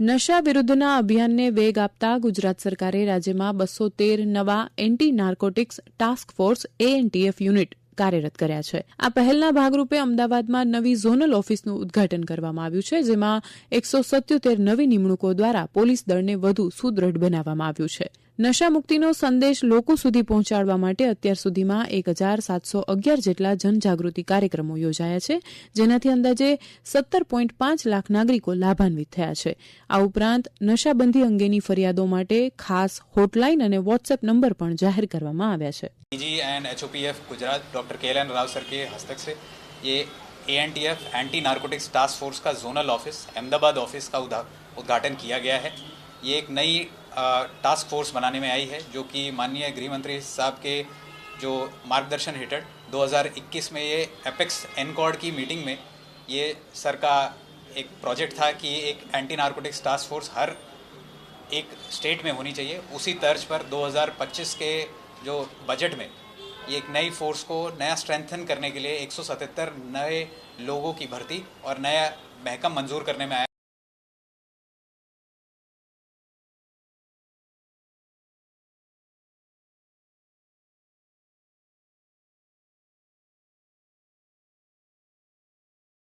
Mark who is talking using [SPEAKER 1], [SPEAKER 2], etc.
[SPEAKER 1] નશા વિરુદ્ધના અભિયાનને વેગ આપતા ગુજરાત સરકારે રાજ્યમાં બસો તેર નવા anti narcotics task force ANTF unit કાર્યરત કર્યા છે. આ પહેલના ભાગરૂપે અમદાવાદમાં નવી ઝોનલ ઓફિસનું ઉદ્ઘાટન કરવામાં આવ્યું છે, જેમાં એકસો સત્યોતેર નવી નિમણૂકો દ્વારા પોલીસ દળને વધુ સુદ્રઢ બનાવવામાં આવ્યું છે. નશા મુક્તિનો સંદેશ લોકો સુધી પહોંચાડવા માટે અત્યાર સુધીમાં એક હજાર સાતસો અગિયાર જેટલા જનજાગૃતિ કાર્યક્રમો યોજાયા છે જેનાથી અંદાજે સત્તર પોઈન્ટ પાંચ લાખ નાગરિકો લાભાન્વિત થયા છે આ ઉપરાંત નશાબંધી અંગેની ફરિયાદો માટે ખાસ હોટલાઇન અને વોટ્સએપ નંબર પણ જાહેર કરવામાં આવ્યા છે
[SPEAKER 2] G and H O P F Gujarat doctor K L N Rao sir के हस्तक से ये A N T F anti narcotics task force का जोनल ऑफिस अहमदाबाद ऑफिस का उद्घा- उद्घाटन किया गया है ये एक नई टास्क फोर्स बनाने में आई है, जो कि माननीय गृह मंत्री साहब के जो मार्गदर्शन हेठड़ 2021 में ये एपेक्स एनकॉर्ड की मीटिंग में ये सर का एक प्रोजेक्ट था कि एक एंटी नार्कोटिक्स टास्क फोर्स हर एक स्टेट में होनी चाहिए। उसी तर्ज पर 2025 के जो बजट में ये एक नई फोर्स को नया स्ट्रेंथन करने के लिए एक सौ सतहत्तर नए लोगों की भर्ती और नया महकम मंजूर करने में आया।